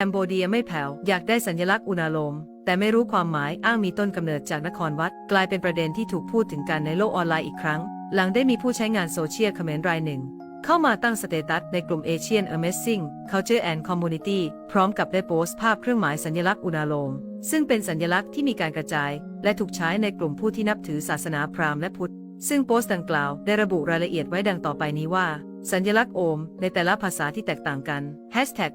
แอมโบเดียไม่แผ่วอยากได้สัญลักษณ์อุณาโลม แต่ไม่รู้ความหมายอ้างมีต้นกำเนิดจากนครวัด กลายเป็นประเด็นที่ถูกพูดถึงกันในโลกออนไลน์อีกครั้ง หลังได้มีผู้ใช้งานโซเชียลคอมเขมรรายหนึ่ง เข้ามาตั้งสเตตัสในกลุ่ม Asian Amazing Culture and Community พร้อมกับได้โพสต์ภาพเครื่องหมายสัญลักษณ์อุณาโลม ซึ่งเป็นสัญลักษณ์ที่มีการกระจาย และถูกใช้ในกลุ่มผู้ที่นับถือศาสนาพราหมณ์และพุทธซึ่งโพสต์ดังกล่าวได้ระบุรายละเอียดไว้ดังต่อไปนี้ว่า สัญลักษณ์โอม ในแต่ละภาษาที่แตกต่างกัน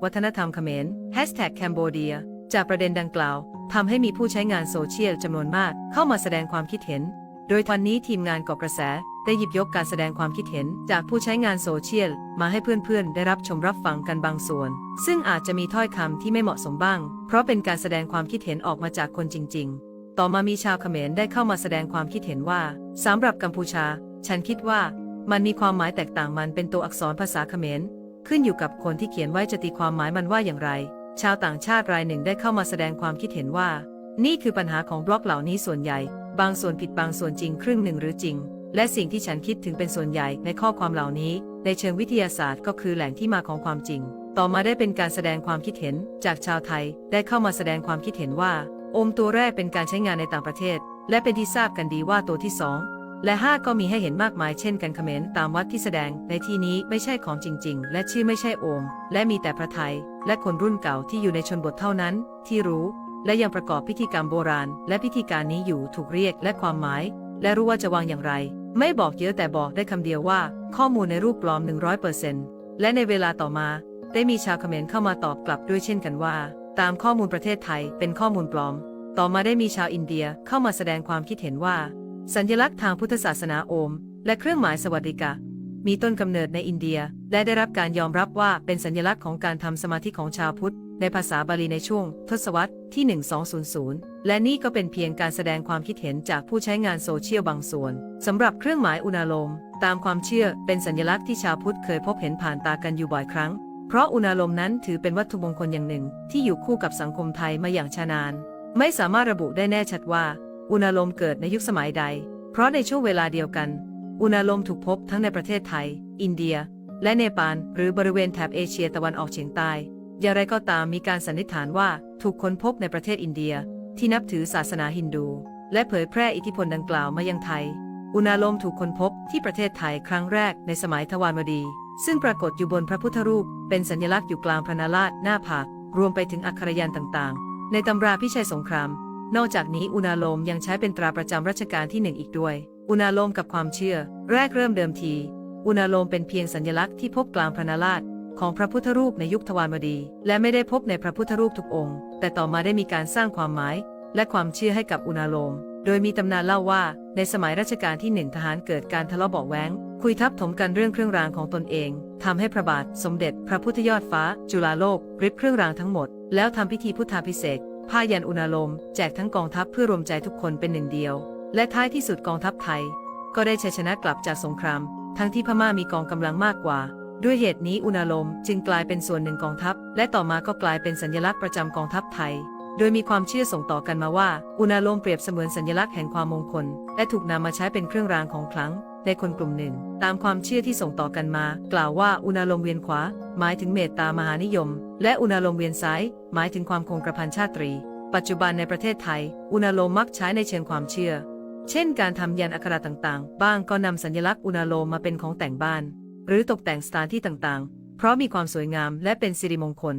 วัฒนธรรมเขมร Hashtag Cambodia จากประเด็นดังกล่าวทำให้มีผู้ใช้งานโซเชียลจำนวนมาก เข้ามาแสดงความคิดเห็น โดยวันนี้ทีมงานก่อกระแส ได้หยิบยกการแสดงความคิดเห็น จากผู้ใช้งานโซเชียล มาให้เพื่อนๆ ได้รับชมรับฟังกันบางส่วน ซึ่งอาจจะมีถ้อยคำที่ไม่เหมาะสมบ้าง เพราะเป็นการแสดงความคิดเห็นออกมาจากคนจริง ๆ ต่อมามีชาวเขมรได้เข้ามาแสดงความคิดเห็นว่าสำหรับกัมพูชา ฉันคิดว่า มันมีความหมายแตกต่างมันเป็นตัวอักษรภาษาเขมร ขึ้นอยู่กับคนที่เขียนไว้จะตีความหมายมันว่าอย่างไร ชาวต่างชาติรายหนึ่งได้เข้ามาแสดงความคิดเห็นว่า นี่คือปัญหาของบล็อกเหล่านี้ส่วนใหญ่ บางส่วนผิดบางส่วนจริงครึ่งหนึ่งหรือจริง และสิ่งที่ฉันคิดถึงเป็นส่วนใหญ่ในข้อความเหล่านี้ ในเชิงวิทยาศาสตร์ก็คือแหล่งที่มาของความจริง ต่อมาได้เป็นการแสดงความคิดเห็น จากชาวไทยได้เข้ามาแสดงความคิดเห็นว่า อมตัวแรกเป็นการใช้งานในต่างประเทศ และเป็นที่ทราบกันดีว่าตัวที่สอง และ 5 ก็มีให้เห็นมากมายเช่นกันเขมรตามวัดที่แสดงในที่นี้ไม่ใช่ของจริง ๆ และชื่อไม่ใช่โอม และมีแต่พระไทย และคนรุ่นเก่าที่อยู่ในชนบทเท่านั้น ที่รู้ และยังประกอบพิธีกรรมโบราณ และพิธีการนี้อยู่ถูกเรียกและความหมาย และรู้ว่าจะวางอย่างไร ไม่บอกเยอะแต่บอกได้คำเดียวว่า ข้อมูลในรูปปลอม 100%และในเวลาต่อมา ได้มีชาวเขมรเข้ามาตอบกลับด้วยเช่นกันว่า ตามข้อมูลประเทศไทยเป็นข้อมูลปลอม ต่อมาได้มีชาวอินเดียเข้ามาแสดงความคิดเห็นว่า สัญลักษณ์ทางพุทธศาสนาโอม และเครื่องหมายสวัสดิกะ มีต้นกำเนิดในอินเดีย และได้รับการยอมรับว่าเป็นสัญลักษณ์ของการทำสมาธิของชาวพุทธ ในภาษาบาลีในช่วง ทศวรรษที่ 1200 และนี่ก็เป็นเพียงการแสดงความคิดเห็นจากผู้ใช้งานโซเชียลบางส่วนสำหรับเครื่องหมายอุณาโลม ตามความเชื่อเป็นสัญลักษณ์ที่ชาวพุทธเคยพบเห็นผ่านตากันอยู่บ่อยครั้ง เพราะอุณาโลมนั้นถือเป็นวัตถุมงคลอย่างหนึ่ง ที่อยู่คู่กับสังคมไทยมาอย่างชานาน ไม่สามารถระบุได้แน่ชัดว่า อุณาโลมเกิดในยุคสมัยใด เพราะในช่วงเวลาเดียวกัน อุณาโลมถูกพบทั้งในประเทศไทย อินเดีย และเนปาล หรือบริเวณแถบเอเชียตะวันออกเฉียงใต้ อย่างไรก็ตามมีการสันนิษฐานว่าถูกค้นพบในประเทศอินเดีย ที่นับถือศาสนาฮินดู และเผยแพร่อิทธิพลดังกล่าวมายังไทย อุณาโลมถูกค้นพบที่ประเทศไทยครั้งแรกในสมัยทวารวดี ซึ่งปรากฏอยู่บนพระพุทธรูป เป็นสัญลักษณ์อยู่กลางพระนาราชหน้าผากรวมไปถึงอักขรยันต่างๆ ในตำราพิชัยสงคราม นอกจากนี้อุณาโลมยังใช้เป็นตราประจำรัชกาลที่หนึ่งอีกด้วย อุณาโลมกับความเชื่อ แรกเริ่มเดิมที อุณาโลมเป็นเพียงสัญลักษณ์ที่พบกลางพระนาราชของพระพุทธรูปในยุคทวารวดี และไม่ได้พบในพระพุทธรูปทุกองค์ แต่ต่อมาได้มีการสร้างความหมาย และความเชื่อให้กับอุณาโลม โดยมีตำนานเล่าว่า ในสมัยรัชกาลที่หนึ่งทหารเกิดการทะเลาะเบาะแว้งคุยทับถมกันเรื่องเครื่องรางของตนเองทำให้พระบาทสมเด็จ พระพุทธยอดฟ้า จุฬาโลกริบเครื่องรางทั้งหมด แล้วทำพิธีพุทธาพิเศษ ผ้ายันอุณาลมแจกทั้งกองทัพเพื่อรวมใจทุกคนเป็นหนึ่งเดียว และท้ายที่สุดกองทัพไทย ก็ได้ชัยชนะกลับจากสงคราม ทั้งที่พม่ามีกองกำลังมากกว่า ด้วยเหตุนี้อุณาลมจึงกลายเป็นส่วนหนึ่งกองทัพ และต่อมาก็กลายเป็นสัญลักษณ์ประจำกองทัพไทย โดยมีความเชื่อส่งต่อกันมาว่า อุณาลมเปรียบเสมือนสัญลักษณ์แห่งความมงคล และถูกนำมาใช้เป็นเครื่องรางของขลังในคนกลุ่มหนึ่ง ตามความเชื่อที่ส่งต่อกันมา กล่าวว่าอุณาลมเวียนขวา หมายถึงเมตตามหานิยม และอุณาโลมเวียนซ้าย หมายถึงความคงกระพันชาตรี ปัจจุบันในประเทศไทย อุณาโลมมักใช้ในเชิงความเชื่อ เช่นการทำยันอักขระต่างๆ บ้างก็นำสัญลักษณ์อุณาโลมมาเป็นของแต่งบ้าน หรือตกแต่งสถานที่ต่างๆ เพราะมีความสวยงามและเป็นสิริมงคล